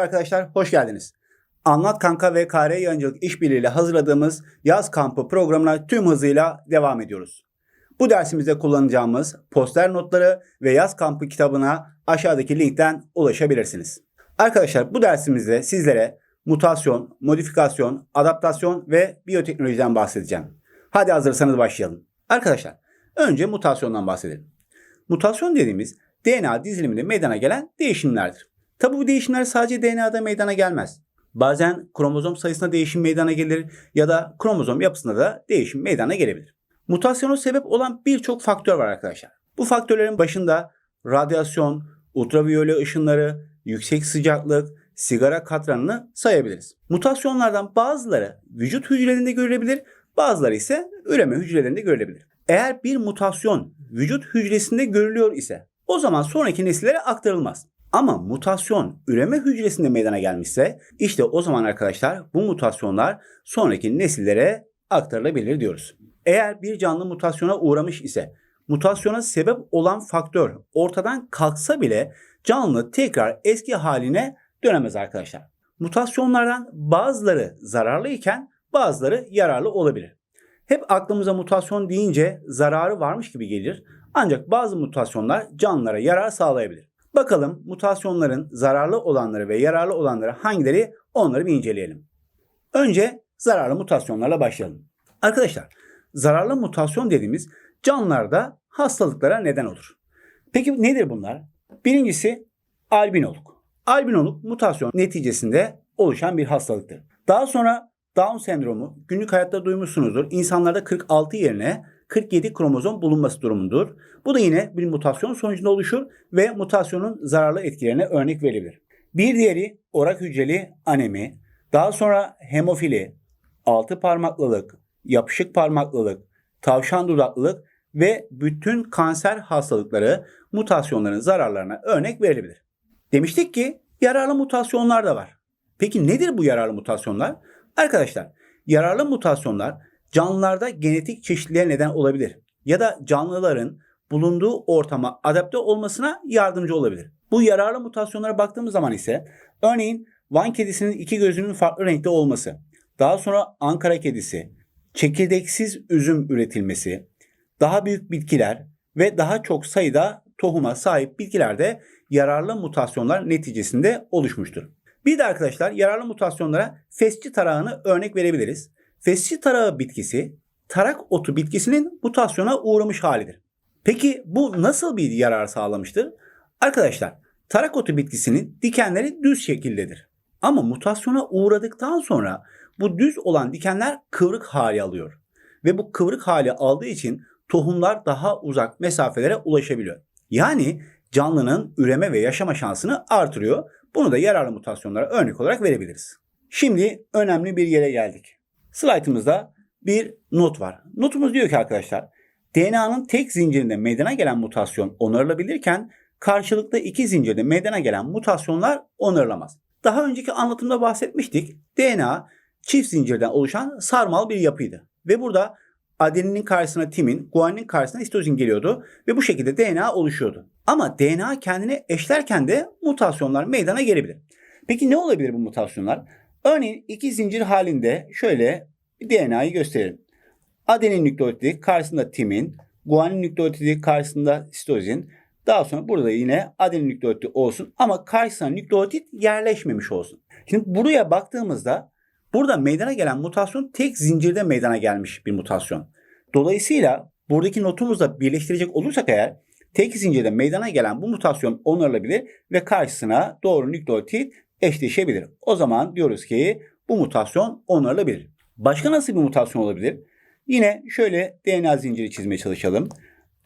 Merhaba arkadaşlar, hoş geldiniz. Anlat Kanka ve KR Yayıncılık işbirliğiyle hazırladığımız yaz kampı programına tüm hızıyla devam ediyoruz. Bu dersimizde kullanacağımız poster notları ve yaz kampı kitabına aşağıdaki linkten ulaşabilirsiniz. Arkadaşlar bu dersimizde sizlere mutasyon, modifikasyon, adaptasyon ve biyoteknolojiden bahsedeceğim. Hadi hazırsanız başlayalım. Arkadaşlar önce mutasyondan bahsedelim. Mutasyon dediğimiz DNA diziliminde meydana gelen değişimlerdir. Tabi bu değişimler sadece DNA'da meydana gelmez. Bazen kromozom sayısında değişim meydana gelir ya da kromozom yapısında da değişim meydana gelebilir. Mutasyona sebep olan birçok faktör var arkadaşlar. Bu faktörlerin başında radyasyon, ultraviyole ışınları, yüksek sıcaklık, sigara katranını sayabiliriz. Mutasyonlardan bazıları vücut hücrelerinde görülebilir, bazıları ise üreme hücrelerinde görülebilir. Eğer bir mutasyon vücut hücresinde görülüyor ise o zaman sonraki nesillere aktarılmaz. Ama mutasyon üreme hücresinde meydana gelmişse işte o zaman arkadaşlar bu mutasyonlar sonraki nesillere aktarılabilir diyoruz. Eğer bir canlı mutasyona uğramış ise mutasyona sebep olan faktör ortadan kalksa bile canlı tekrar eski haline dönemez arkadaşlar. Mutasyonlardan bazıları zararlı iken bazıları yararlı olabilir. Hep aklımıza mutasyon deyince zararı varmış gibi gelir. Ancak bazı mutasyonlar canlılara yarar sağlayabilir. Bakalım mutasyonların zararlı olanları ve yararlı olanları hangileri onları bir inceleyelim. Önce zararlı mutasyonlarla başlayalım. Arkadaşlar zararlı mutasyon dediğimiz canlılarda hastalıklara neden olur. Peki nedir bunlar? Birincisi albinoluk. Albinoluk mutasyon neticesinde oluşan bir hastalıktır. Daha sonra Down sendromu günlük hayatta duymuşsunuzdur. İnsanlarda 46 yerine 47 kromozom bulunması durumundur. Bu da yine bir mutasyon sonucunda oluşur ve mutasyonun zararlı etkilerine örnek verilir. Bir diğeri orak hücreli anemi, daha sonra hemofili, altı parmaklılık, yapışık parmaklılık, tavşan dudaklılık ve bütün kanser hastalıkları mutasyonların zararlarına örnek verilebilir. Demiştik ki yararlı mutasyonlar da var. Peki nedir bu yararlı mutasyonlar? Arkadaşlar yararlı mutasyonlar canlılarda genetik çeşitliliğe neden olabilir ya da canlıların bulunduğu ortama adapte olmasına yardımcı olabilir. Bu yararlı mutasyonlara baktığımız zaman ise örneğin Van kedisinin iki gözünün farklı renkte olması, daha sonra Ankara kedisi, çekirdeksiz üzüm üretilmesi, daha büyük bitkiler ve daha çok sayıda tohuma sahip bitkilerde yararlı mutasyonlar neticesinde oluşmuştur. Bir de arkadaşlar yararlı mutasyonlara fesçi tarağını örnek verebiliriz. Fesçi tarağı bitkisi tarak otu bitkisinin mutasyona uğramış halidir. Peki bu nasıl bir yarar sağlamıştır? Arkadaşlar tarak otu bitkisinin dikenleri düz şekildedir. Ama mutasyona uğradıktan sonra bu düz olan dikenler kıvrık hali alıyor. Ve bu kıvrık hali aldığı için tohumlar daha uzak mesafelere ulaşabiliyor. Yani canlının üreme ve yaşama şansını artırıyor. Bunu da yararlı mutasyonlara örnek olarak verebiliriz. Şimdi önemli bir yere geldik. Slaytımızda bir not var. Notumuz diyor ki arkadaşlar DNA'nın tek zincirinde meydana gelen mutasyon onarılabilirken karşılıklı iki zincirde meydana gelen mutasyonlar onarılamaz. Daha önceki anlatımda bahsetmiştik. DNA çift zincirden oluşan sarmal bir yapıydı. Ve burada adeninin karşısına timin, guaninin karşısına histozin geliyordu ve bu şekilde DNA oluşuyordu. Ama DNA kendini eşlerken de mutasyonlar meydana gelebilir. Peki ne olabilir bu mutasyonlar? Örneğin iki zincir halinde şöyle DNA'yı gösterelim. Adenin nükleotidi karşısında timin, guanin nükleotidi karşısında sitozin. Daha sonra burada yine adenin nükleotidi olsun ama karşısına nükleotit yerleşmemiş olsun. Şimdi buraya baktığımızda burada meydana gelen mutasyon tek zincirde meydana gelmiş bir mutasyon. Dolayısıyla buradaki notumuzla birleştirecek olursak eğer tek zincirde meydana gelen bu mutasyon onarılabilir ve karşısına doğru nükleotit eşleşebilir. O zaman diyoruz ki bu mutasyon onarılabilir. Başka nasıl bir mutasyon olabilir? Yine şöyle DNA zinciri çizmeye çalışalım.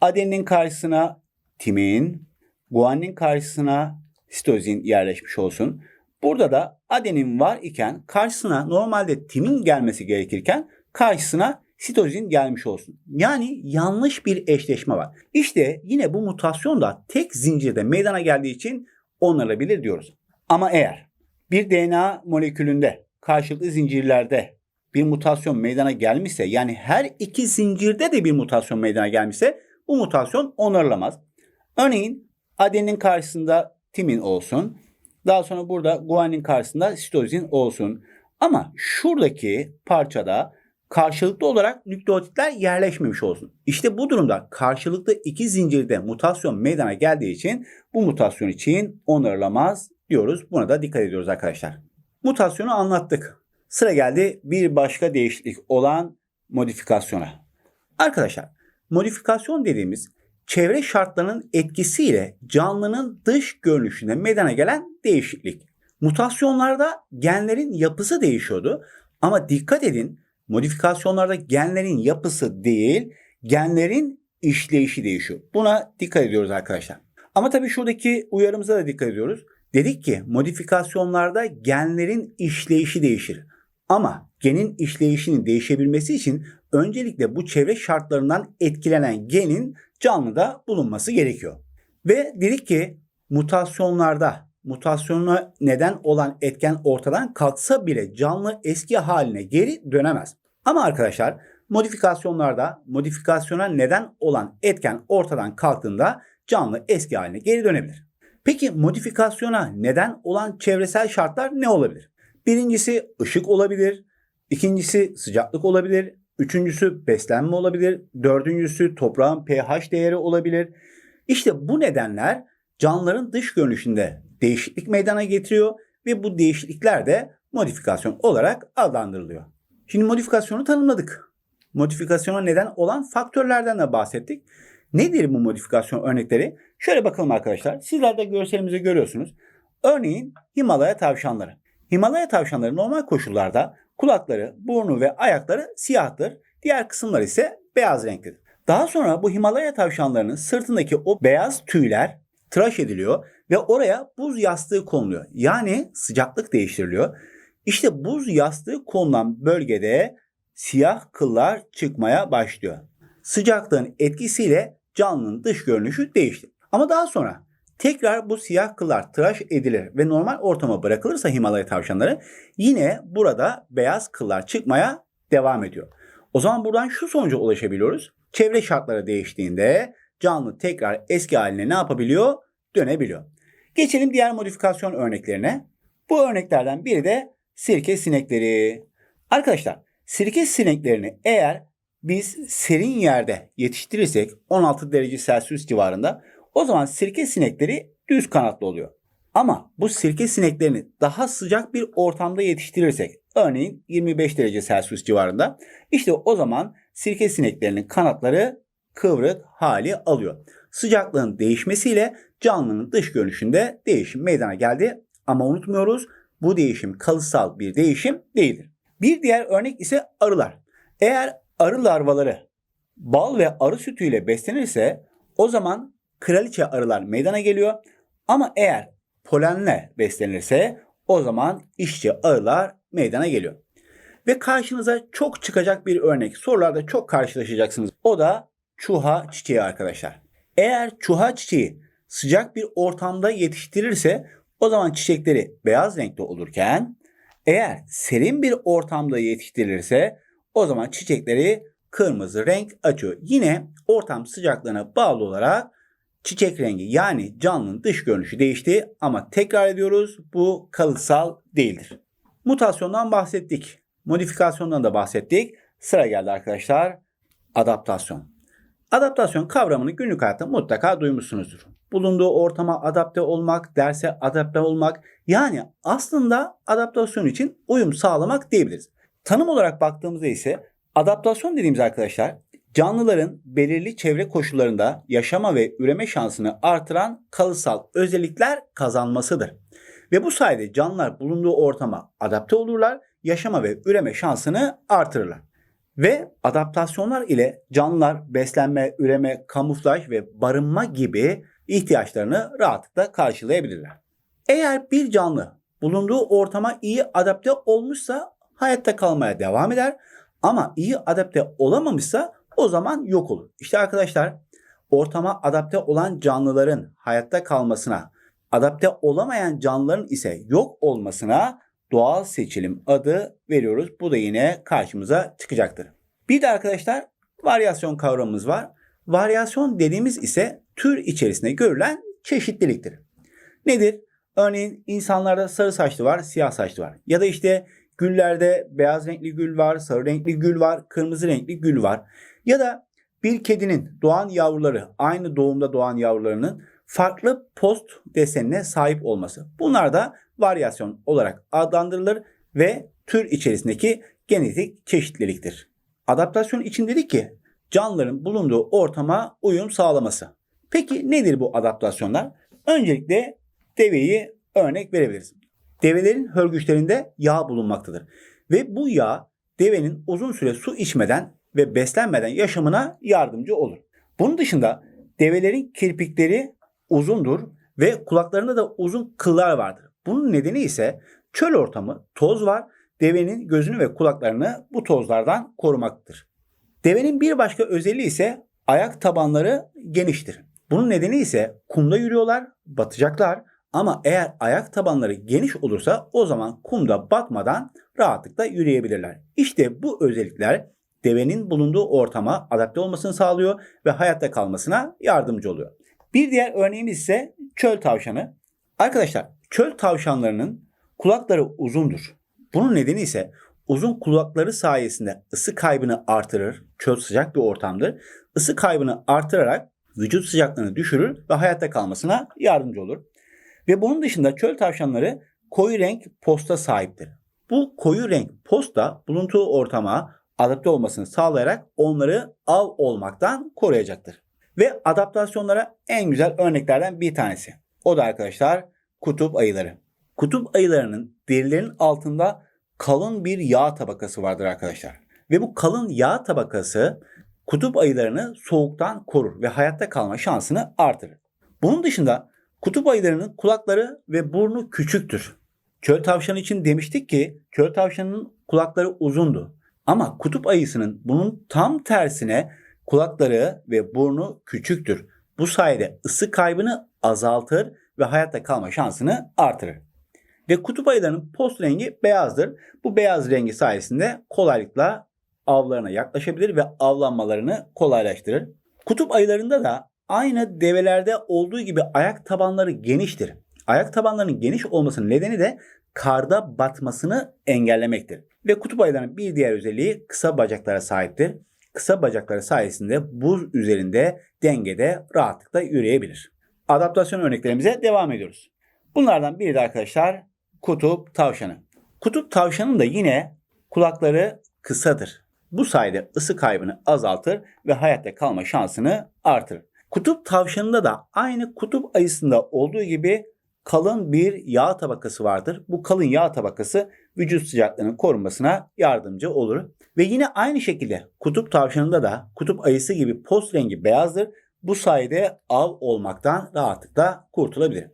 Adeninin karşısına timin, guanin karşısına sitozin yerleşmiş olsun. Burada da adenin var iken karşısına normalde timin gelmesi gerekirken karşısına sitozin gelmiş olsun. Yani yanlış bir eşleşme var. İşte yine bu mutasyon da tek zincirde meydana geldiği için onarılabilir diyoruz. Ama eğer bir DNA molekülünde karşılıklı zincirlerde bir mutasyon meydana gelmişse yani her iki zincirde de bir mutasyon meydana gelmişse bu mutasyon onarılamaz. Örneğin adenin karşısında timin olsun. Daha sonra burada guanin karşısında sitozin olsun. Ama şuradaki parçada karşılıklı olarak nükleotitler yerleşmemiş olsun. İşte bu durumda karşılıklı iki zincirde mutasyon meydana geldiği için bu mutasyon için onarılamaz diyoruz. Buna da dikkat ediyoruz arkadaşlar. Mutasyonu anlattık. Sıra geldi bir başka değişiklik olan modifikasyona. Arkadaşlar modifikasyon dediğimiz çevre şartlarının etkisiyle canlının dış görünüşünde meydana gelen değişiklik. Mutasyonlarda genlerin yapısı değişiyordu ama dikkat edin modifikasyonlarda genlerin yapısı değil genlerin işleyişi değişiyor. Buna dikkat ediyoruz arkadaşlar. Ama tabii şuradaki uyarımıza da dikkat ediyoruz. Dedik ki modifikasyonlarda genlerin işleyişi değişir. Ama genin işleyişinin değişebilmesi için öncelikle bu çevre şartlarından etkilenen genin canlıda bulunması gerekiyor. Ve dedik ki mutasyonlarda mutasyonuna neden olan etken ortadan kalksa bile canlı eski haline geri dönemez. Ama arkadaşlar modifikasyonlarda modifikasyona neden olan etken ortadan kalktığında canlı eski haline geri dönebilir. Peki modifikasyona neden olan çevresel şartlar ne olabilir? Birincisi ışık olabilir, ikincisi sıcaklık olabilir, üçüncüsü beslenme olabilir, dördüncüsü toprağın pH değeri olabilir. İşte bu nedenler canlıların dış görünüşünde değişiklik meydana getiriyor ve bu değişiklikler de modifikasyon olarak adlandırılıyor. Şimdi modifikasyonu tanımladık. Modifikasyona neden olan faktörlerden de bahsettik. Nedir bu modifikasyon örnekleri? Şöyle bakalım arkadaşlar. Sizler de görselimizi görüyorsunuz. Örneğin Himalaya tavşanları. Himalaya tavşanları normal koşullarda kulakları, burnu ve ayakları siyahtır. Diğer kısımlar ise beyaz renklidir. Daha sonra bu Himalaya tavşanlarının sırtındaki o beyaz tüyler tıraş ediliyor ve oraya buz yastığı konuluyor. Yani sıcaklık değiştiriliyor. İşte buz yastığı konulan bölgede siyah kıllar çıkmaya başlıyor. Sıcaklığın etkisiyle canlının dış görünüşü değişti. Ama daha sonra tekrar bu siyah kıllar tıraş edilir ve normal ortama bırakılırsa Himalaya tavşanları yine burada beyaz kıllar çıkmaya devam ediyor. O zaman buradan şu sonuca ulaşabiliyoruz. Çevre şartları değiştiğinde canlı tekrar eski haline ne yapabiliyor? Dönebiliyor. Geçelim diğer modifikasyon örneklerine. Bu örneklerden biri de sirke sinekleri. Arkadaşlar sirke sineklerini eğer biz serin yerde yetiştirirsek 16 derece Celsius civarında o zaman sirke sinekleri düz kanatlı oluyor. Ama bu sirke sineklerini daha sıcak bir ortamda yetiştirirsek örneğin 25 derece Celsius civarında işte o zaman sirke sineklerinin kanatları kıvrık hali alıyor. Sıcaklığın değişmesiyle canlının dış görünüşünde değişim meydana geldi ama unutmuyoruz bu değişim kalıtsal bir değişim değildir. Bir diğer örnek ise arılar. Eğer arı larvaları bal ve arı sütüyle beslenirse o zaman kraliçe arılar meydana geliyor. Ama eğer polenle beslenirse o zaman işçi arılar meydana geliyor. Ve karşınıza çok çıkacak bir örnek. Sorularda çok karşılaşacaksınız. O da çuha çiçeği arkadaşlar. Eğer çuha çiçeği sıcak bir ortamda yetiştirirse o zaman çiçekleri beyaz renkte olurken eğer serin bir ortamda yetiştirilirse o zaman çiçekleri kırmızı renk açıyor. Yine ortam sıcaklığına bağlı olarak çiçek rengi yani canlının dış görünüşü değişti ama tekrar ediyoruz bu kalıtsal değildir. Mutasyondan bahsettik. Modifikasyondan da bahsettik. Sıra geldi arkadaşlar adaptasyon. Adaptasyon kavramını günlük hayatta mutlaka duymuşsunuzdur. Bulunduğu ortama adapte olmak, derse adapte olmak yani aslında adaptasyon için uyum sağlamak diyebiliriz. Tanım olarak baktığımızda ise adaptasyon dediğimiz arkadaşlar canlıların belirli çevre koşullarında yaşama ve üreme şansını artıran kalıtsal özellikler kazanmasıdır. Ve bu sayede canlılar bulunduğu ortama adapte olurlar, yaşama ve üreme şansını artırırlar. Ve adaptasyonlar ile canlılar beslenme, üreme, kamuflaj ve barınma gibi ihtiyaçlarını rahatlıkla karşılayabilirler. Eğer bir canlı bulunduğu ortama iyi adapte olmuşsa hayatta kalmaya devam eder ama iyi adapte olamamışsa o zaman yok olur. İşte arkadaşlar ortama adapte olan canlıların hayatta kalmasına, adapte olamayan canlıların ise yok olmasına doğal seçilim adı veriyoruz. Bu da yine karşımıza çıkacaktır. Bir de arkadaşlar varyasyon kavramımız var. Varyasyon dediğimiz ise tür içerisinde görülen çeşitliliktir. Nedir? Örneğin insanlarda sarı saçlı var, siyah saçlı var. Ya da işte güllerde beyaz renkli gül var, sarı renkli gül var, kırmızı renkli gül var. Ya da bir kedinin doğan yavruları, aynı doğumda doğan yavrularının farklı post desenine sahip olması. Bunlar da varyasyon olarak adlandırılır ve tür içerisindeki genetik çeşitliliktir. Adaptasyon için dedik ki canlıların bulunduğu ortama uyum sağlaması. Peki nedir bu adaptasyonlar? Öncelikle deveyi örnek verebiliriz. Develerin hörgüçlerinde yağ bulunmaktadır. Ve bu yağ devenin uzun süre su içmeden ve beslenmeden yaşamına yardımcı olur. Bunun dışında develerin kirpikleri uzundur ve kulaklarında da uzun kıllar vardır. Bunun nedeni ise çöl ortamı, toz var, devenin gözünü ve kulaklarını bu tozlardan korumaktadır. Devenin bir başka özelliği ise ayak tabanları geniştir. Bunun nedeni ise kumda yürüyorlar, batacaklar ama eğer ayak tabanları geniş olursa o zaman kumda batmadan rahatlıkla yürüyebilirler. İşte bu özellikler devenin bulunduğu ortama adapte olmasını sağlıyor ve hayatta kalmasına yardımcı oluyor. Bir diğer örneğimiz ise çöl tavşanı. Arkadaşlar çöl tavşanlarının kulakları uzundur. Bunun nedeni ise uzun kulakları sayesinde ısı kaybını artırır. Çöl sıcak bir ortamdır. Isı kaybını artırarak vücut sıcaklığını düşürür ve hayatta kalmasına yardımcı olur. Ve bunun dışında çöl tavşanları koyu renk posta sahiptir. Bu koyu renk posta bulunduğu ortama adapte olmasını sağlayarak onları av olmaktan koruyacaktır. Ve adaptasyonlara en güzel örneklerden bir tanesi. O da arkadaşlar kutup ayıları. Kutup ayılarının derilerinin altında kalın bir yağ tabakası vardır arkadaşlar. Ve bu kalın yağ tabakası kutup ayılarını soğuktan korur ve hayatta kalma şansını artırır. Bunun dışında kutup ayılarının kulakları ve burnu küçüktür. Çöl tavşanı için demiştik ki çöl tavşanının kulakları uzundu. Ama kutup ayısının bunun tam tersine kulakları ve burnu küçüktür. Bu sayede ısı kaybını azaltır ve hayatta kalma şansını artırır. Ve kutup ayılarının post rengi beyazdır. Bu beyaz rengi sayesinde kolaylıkla avlarına yaklaşabilir ve avlanmalarını kolaylaştırır. Kutup ayılarında da aynı develerde olduğu gibi ayak tabanları geniştir. Ayak tabanlarının geniş olmasının nedeni de karda batmasını engellemektir. Ve kutup ayılarının bir diğer özelliği kısa bacaklara sahiptir. Kısa bacakları sayesinde buz üzerinde dengede rahatlıkla yürüyebilir. Adaptasyon örneklerimize devam ediyoruz. Bunlardan biri de arkadaşlar kutup tavşanı. Kutup tavşanın da yine kulakları kısadır. Bu sayede ısı kaybını azaltır ve hayatta kalma şansını artırır. Kutup tavşanında da aynı kutup ayısında olduğu gibi kalın bir yağ tabakası vardır. Bu kalın yağ tabakası vücut sıcaklığının korunmasına yardımcı olur. Ve yine aynı şekilde kutup tavşanında da kutup ayısı gibi post rengi beyazdır. Bu sayede av olmaktan rahatlıkla kurtulabilir.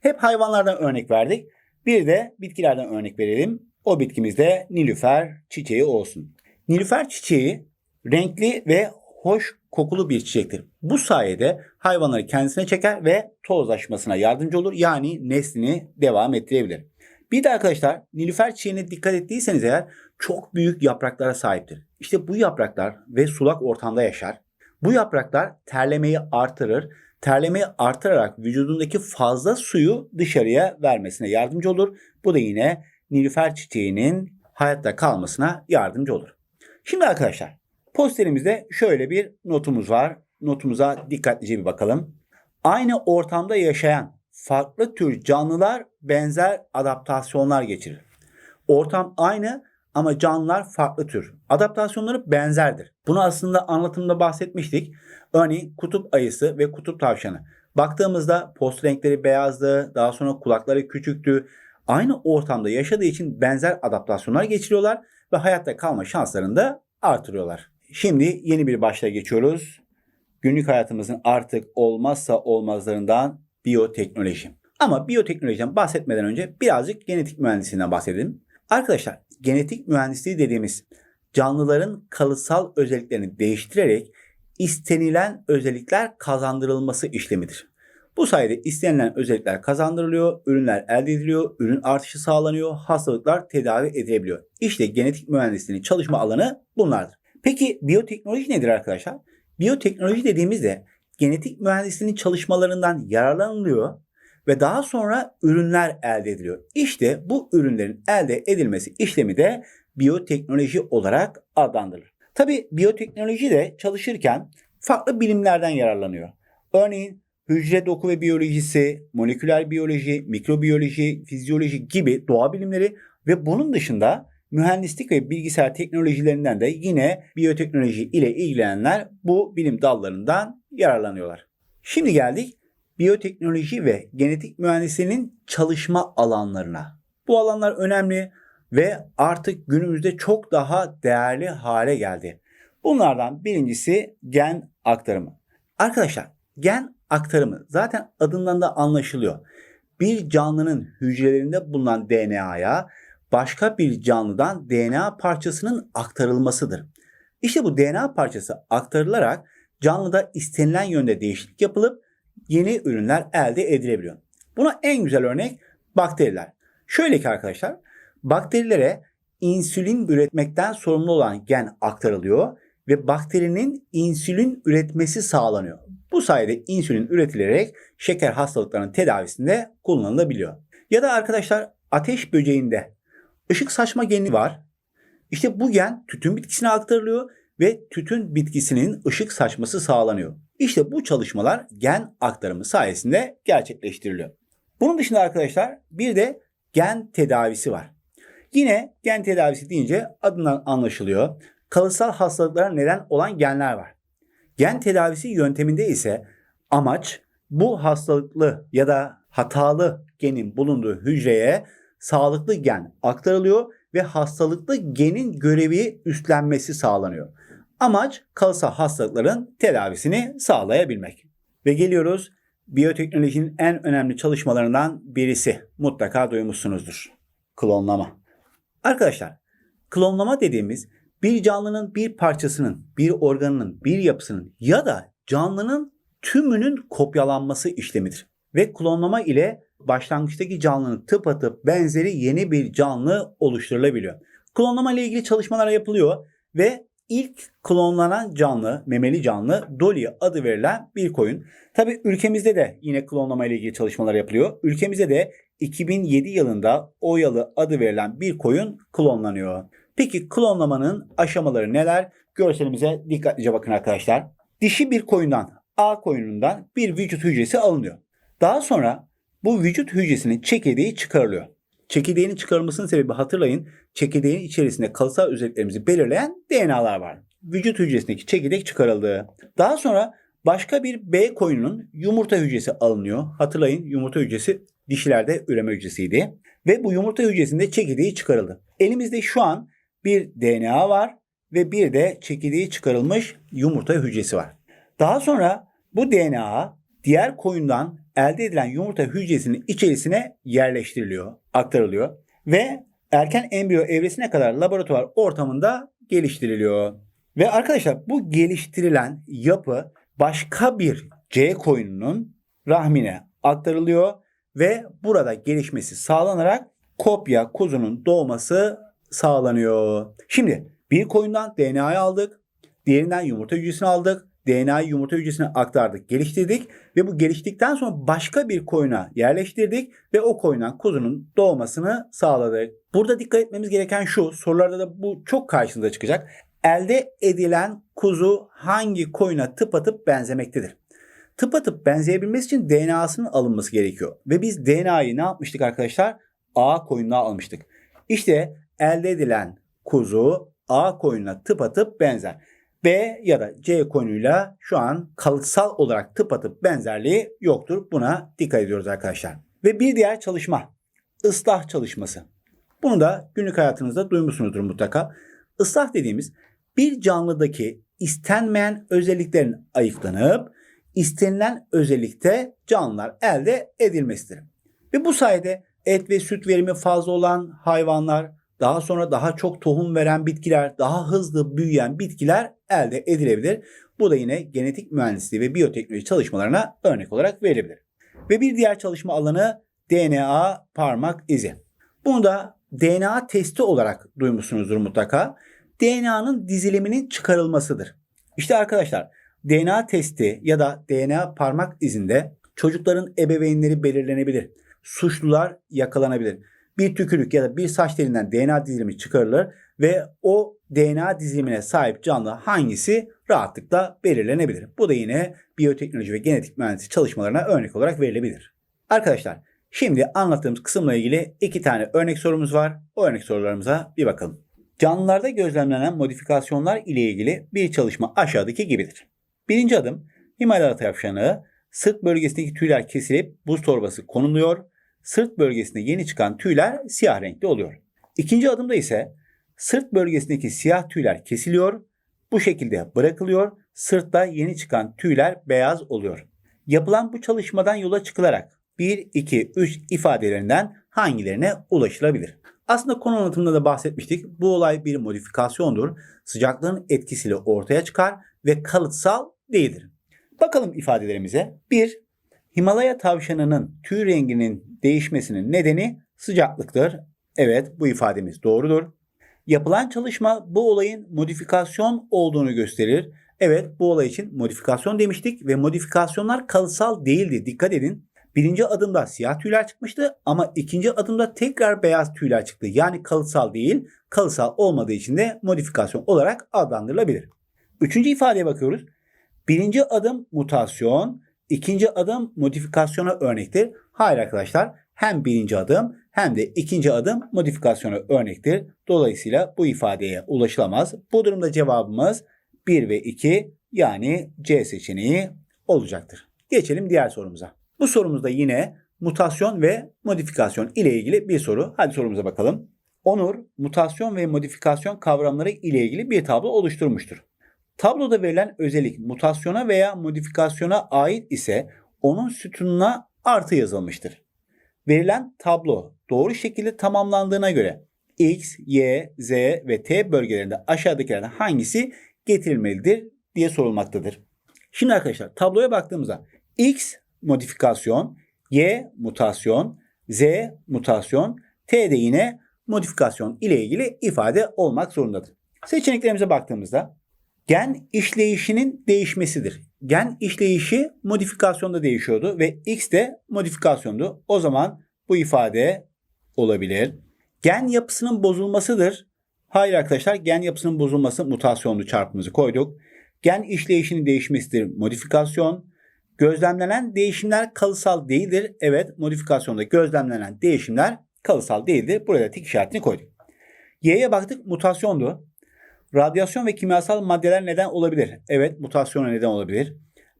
Hep hayvanlardan örnek verdik. Bir de bitkilerden örnek verelim. O bitkimiz de nilüfer çiçeği olsun. Nilüfer çiçeği renkli ve hoş kokulu bir çiçektir. Bu sayede hayvanları kendisine çeker ve tozlaşmasına yardımcı olur. Yani neslini devam ettirebilir. Bir de arkadaşlar nilüfer çiçeğine dikkat ettiyseniz eğer çok büyük yapraklara sahiptir. İşte bu yapraklar ve sulak ortamda yaşar. Bu yapraklar terlemeyi artırır. Terlemeyi artırarak vücudundaki fazla suyu dışarıya vermesine yardımcı olur. Bu da yine nilüfer çiçeğinin hayatta kalmasına yardımcı olur. Şimdi arkadaşlar posterimizde şöyle bir notumuz var. Notumuza dikkatlice bir bakalım. Aynı ortamda yaşayan farklı tür canlılar benzer adaptasyonlar geçirir. Ortam aynı ama canlılar farklı tür. Adaptasyonları benzerdir. Bunu aslında anlatımda bahsetmiştik. Örneğin kutup ayısı ve kutup tavşanı. Baktığımızda post renkleri beyazdı, daha sonra kulakları küçüktü. Aynı ortamda yaşadığı için benzer adaptasyonlar geçiriyorlar ve hayatta kalma şanslarını da artırıyorlar. Şimdi yeni bir başlığa geçiyoruz. Günlük hayatımızın artık olmazsa olmazlarından biyoteknoloji. Ama biyoteknolojiden bahsetmeden önce birazcık genetik mühendisliğinden bahsedelim. Arkadaşlar genetik mühendisliği dediğimiz canlıların kalıtsal özelliklerini değiştirerek istenilen özellikler kazandırılması işlemidir. Bu sayede istenilen özellikler kazandırılıyor, ürünler elde ediliyor, ürün artışı sağlanıyor, hastalıklar tedavi edilebiliyor. İşte genetik mühendisliğinin çalışma alanı bunlardır. Peki biyoteknoloji nedir arkadaşlar? Biyoteknoloji dediğimizde genetik mühendisliğinin çalışmalarından yararlanılıyor ve daha sonra ürünler elde ediliyor. İşte bu ürünlerin elde edilmesi işlemi de biyoteknoloji olarak adlandırılır. Tabi biyoteknoloji de çalışırken farklı bilimlerden yararlanıyor. Örneğin hücre doku ve biyolojisi, moleküler biyoloji, mikrobiyoloji, fizyoloji gibi doğa bilimleri ve bunun dışında mühendislik ve bilgisayar teknolojilerinden de yine biyoteknoloji ile ilgilenenler bu bilim dallarından yararlanıyorlar. Şimdi geldik biyoteknoloji ve genetik mühendisliğinin çalışma alanlarına. Bu alanlar önemli ve artık günümüzde çok daha değerli hale geldi. Bunlardan birincisi gen aktarımı. Arkadaşlar gen aktarımı zaten adından da anlaşılıyor. Bir canlının hücrelerinde bulunan DNA'ya başka bir canlıdan DNA parçasının aktarılmasıdır. İşte bu DNA parçası aktarılarak canlıda istenilen yönde değişiklik yapılıp yeni ürünler elde edilebiliyor. Buna en güzel örnek bakteriler. Şöyle ki arkadaşlar bakterilere insülin üretmekten sorumlu olan gen aktarılıyor ve bakterinin insülin üretmesi sağlanıyor. Bu sayede insülin üretilerek şeker hastalıklarının tedavisinde kullanılabiliyor. Ya da arkadaşlar ateş böceğinde ışık saçma geni var. İşte bu gen tütün bitkisine aktarılıyor ve tütün bitkisinin ışık saçması sağlanıyor. İşte bu çalışmalar gen aktarımı sayesinde gerçekleştiriliyor. Bunun dışında arkadaşlar bir de gen tedavisi var. Yine gen tedavisi deyince adından anlaşılıyor. Kalıtsal hastalıklara neden olan genler var. Gen tedavisi yönteminde ise amaç bu hastalıklı ya da hatalı genin bulunduğu hücreye sağlıklı gen aktarılıyor ve hastalıklı genin görevi üstlenmesi sağlanıyor. Amaç kalıtsal hastalıkların tedavisini sağlayabilmek. Ve geliyoruz biyoteknolojinin en önemli çalışmalarından birisi. Mutlaka duymuşsunuzdur. Klonlama. Arkadaşlar, klonlama dediğimiz bir canlının bir parçasının, bir organının, bir yapısının ya da canlının tümünün kopyalanması işlemidir. Ve klonlama ile başlangıçtaki canlının tıpatıp benzeri yeni bir canlı oluşturulabiliyor. Klonlama ile ilgili çalışmalar yapılıyor ve ilk klonlanan canlı, memeli canlı Dolly adı verilen bir koyun. Tabi ülkemizde de yine klonlama ile ilgili çalışmalar yapılıyor. Ülkemizde de 2007 yılında Oyalı adı verilen bir koyun klonlanıyor. Peki klonlamanın aşamaları neler? Görselimize dikkatlice bakın arkadaşlar. Dişi bir koyundan, A koyunundan bir vücut hücresi alınıyor. Daha sonra bu vücut hücresinin çekirdeği çıkarılıyor. Çekirdeğinin çıkarılmasının sebebi hatırlayın çekirdeğin içerisinde kalıtsal özelliklerimizi belirleyen DNA'lar var. Vücut hücresindeki çekirdek çıkarıldı. Daha sonra başka bir B koyunun yumurta hücresi alınıyor. Hatırlayın yumurta hücresi dişilerde üreme hücresiydi. Ve bu yumurta hücresinde çekirdeği çıkarıldı. Elimizde şu an bir DNA var ve bir de çekirdeği çıkarılmış yumurta hücresi var. Daha sonra bu DNA diğer koyundan elde edilen yumurta hücresinin içerisine yerleştiriliyor, aktarılıyor ve erken embriyo evresine kadar laboratuvar ortamında geliştiriliyor. Ve arkadaşlar bu geliştirilen yapı başka bir C koyununun rahmine aktarılıyor ve burada gelişmesi sağlanarak kopya kuzunun doğması sağlanıyor. Şimdi bir koyundan DNA'yı aldık, diğerinden yumurta hücresini aldık, DNA'yı yumurta hücresine aktardık, geliştirdik ve bu geliştikten sonra başka bir koyuna yerleştirdik ve o koyundan kuzunun doğmasını sağladık. Burada dikkat etmemiz gereken şu, sorularda da bu çok karşınıza çıkacak. Elde edilen kuzu hangi koyuna tıpatıp benzemektedir? Tıpatıp benzeyebilmesi için DNA'sının alınması gerekiyor. Ve biz DNA'yı ne yapmıştık arkadaşlar? A koyununa almıştık. İşte elde edilen kuzu A koyununa tıpatıp benzer. B ya da C konuyla şu an kalıtsal olarak tıpatıp benzerliği yoktur. Buna dikkat ediyoruz arkadaşlar. Ve bir diğer çalışma ıslah çalışması. Bunu da günlük hayatınızda duymuşsunuzdur mutlaka. Islah dediğimiz bir canlıdaki istenmeyen özelliklerin ayıklanıp istenilen özellikte canlılar elde edilmesidir. Ve bu sayede et ve süt verimi fazla olan hayvanlar, daha sonra daha çok tohum veren bitkiler, daha hızlı büyüyen bitkiler elde edilebilir. Bu da yine genetik mühendisliği ve biyoteknoloji çalışmalarına örnek olarak verilebilir. Ve bir diğer çalışma alanı DNA parmak izi. Bunu da DNA testi olarak duymuşsunuzdur mutlaka. DNA'nın diziliminin çıkarılmasıdır. İşte arkadaşlar DNA testi ya da DNA parmak izinde Çocukların ebeveynleri belirlenebilir. Suçlular yakalanabilir. Bir tükürük ya da bir saç telinden DNA dizilimi çıkarılır ve o DNA dizilimine sahip canlı hangisi rahatlıkla belirlenebilir. Bu da yine biyoteknoloji ve genetik mühendisliği çalışmalarına örnek olarak verilebilir. Arkadaşlar şimdi anlattığımız kısımla ilgili iki tane örnek sorumuz var. O örnek sorularımıza bir bakalım. Canlılarda gözlemlenen modifikasyonlar ile ilgili bir çalışma aşağıdaki gibidir. Birinci adım Himalaya tavşanı sırt bölgesindeki tüyler kesilip buz torbası konuluyor. Sırt bölgesinde yeni çıkan tüyler siyah renkli oluyor. İkinci adımda ise sırt bölgesindeki siyah tüyler kesiliyor. Bu şekilde bırakılıyor. Sırtta yeni çıkan tüyler beyaz oluyor. Yapılan bu çalışmadan yola çıkılarak 1, 2, 3 ifadelerinden hangilerine ulaşılabilir? Aslında konu anlatımında da bahsetmiştik. Bu olay bir modifikasyondur. Sıcaklığın etkisiyle ortaya çıkar ve kalıtsal değildir. Bakalım ifadelerimize. 1. Himalaya tavşanının tüy renginin değişmesinin nedeni sıcaklıktır. Evet bu ifademiz doğrudur. Yapılan çalışma bu olayın modifikasyon olduğunu gösterir. Evet bu olay için modifikasyon demiştik ve modifikasyonlar kalıtsal değildi. Dikkat edin. Birinci adımda siyah tüyler çıkmıştı ama ikinci adımda tekrar beyaz tüyler çıktı. Yani kalıtsal değil, kalıtsal olmadığı için de modifikasyon olarak adlandırılabilir. Üçüncü ifadeye bakıyoruz. Birinci adım mutasyon, ikinci adım modifikasyona örnektir. Hayır arkadaşlar hem birinci adım hem de ikinci adım modifikasyona örnektir. Dolayısıyla bu ifadeye ulaşılamaz. Bu durumda cevabımız 1 ve 2 yani C seçeneği olacaktır. Geçelim diğer sorumuza. Bu sorumuzda yine mutasyon ve modifikasyon ile ilgili bir soru. Hadi sorumuza bakalım. Onur, mutasyon ve modifikasyon kavramları ile ilgili bir tablo oluşturmuştur. Tabloda verilen özellik mutasyona veya modifikasyona ait ise onun sütununa artı yazılmıştır. Verilen tablo doğru şekilde tamamlandığına göre X, Y, Z ve T bölgelerinde aşağıdakilerden hangisi getirilmelidir diye sorulmaktadır. Şimdi arkadaşlar tabloya baktığımızda X modifikasyon, Y mutasyon, Z mutasyon, T de yine modifikasyon ile ilgili ifade olmak zorundadır. Seçeneklerimize baktığımızda gen işleyişinin değişmesidir. Gen işleyişi modifikasyonda değişiyordu ve X de modifikasyondu. O zaman bu ifade olabilir. Gen yapısının bozulmasıdır. Hayır arkadaşlar gen yapısının bozulması mutasyonlu çarpımımızı koyduk. Gen işleyişinin değişmesidir modifikasyon. Gözlemlenen değişimler kalıtsal değildir. Evet modifikasyonda gözlemlenen değişimler kalıtsal değildir. Buraya tik işaretini koyduk. Y'ye baktık mutasyondu. Radyasyon ve kimyasal maddeler neden olabilir? Evet mutasyona neden olabilir.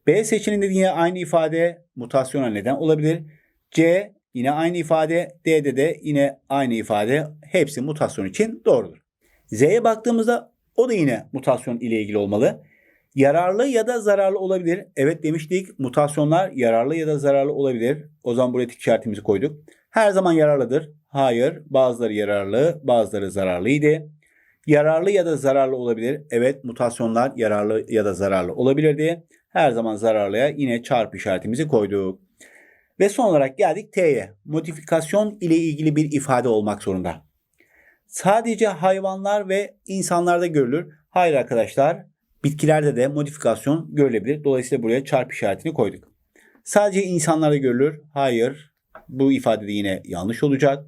B seçeneğinde yine aynı ifade mutasyona neden olabilir. C yine aynı ifade. D'de de yine aynı ifade. Hepsi mutasyon için doğrudur. Z'ye baktığımızda o da yine mutasyon ile ilgili olmalı. Yararlı ya da zararlı olabilir. Evet demiştik mutasyonlar yararlı ya da zararlı olabilir. O zaman buraya tik işaretimizi koyduk. Her zaman yararlıdır. Hayır bazıları yararlı bazıları zararlıydı. Yararlı ya da zararlı olabilir. Evet mutasyonlar yararlı ya da zararlı olabilir diye her zaman zararlıya yine çarpı işaretimizi koyduk. Ve son olarak geldik T'ye. Modifikasyon ile ilgili bir ifade olmak zorunda. Sadece hayvanlar ve insanlarda görülür. Hayır arkadaşlar bitkilerde de modifikasyon görülebilir. Dolayısıyla buraya çarpı işaretini koyduk. Sadece insanlarda görülür. Hayır bu ifade de yine yanlış olacak.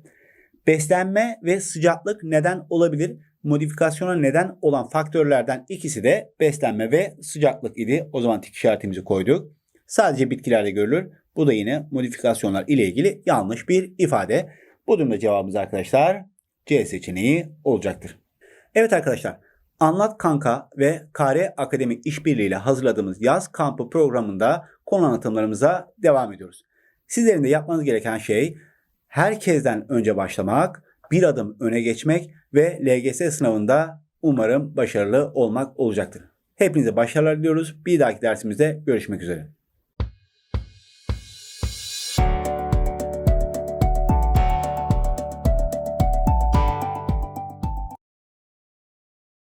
Beslenme ve sıcaklık neden olabilir? Modifikasyona neden olan faktörlerden ikisi de beslenme ve sıcaklık idi. O zaman tik işaretimizi koyduk. Sadece bitkilerde görülür. Bu da yine modifikasyonlar ile ilgili yanlış bir ifade. Bu durumda cevabımız arkadaşlar C seçeneği olacaktır. Evet arkadaşlar Anlat Kanka ve Kare Akademi işbirliğiyle hazırladığımız yaz kampı programında konu anlatımlarımıza devam ediyoruz. Sizlerin de yapmanız gereken şey herkesten önce başlamak, bir adım öne geçmek ve LGS sınavında umarım başarılı olmak olacaktır. Hepinize başarılar diliyoruz. Bir dahaki dersimizde görüşmek üzere.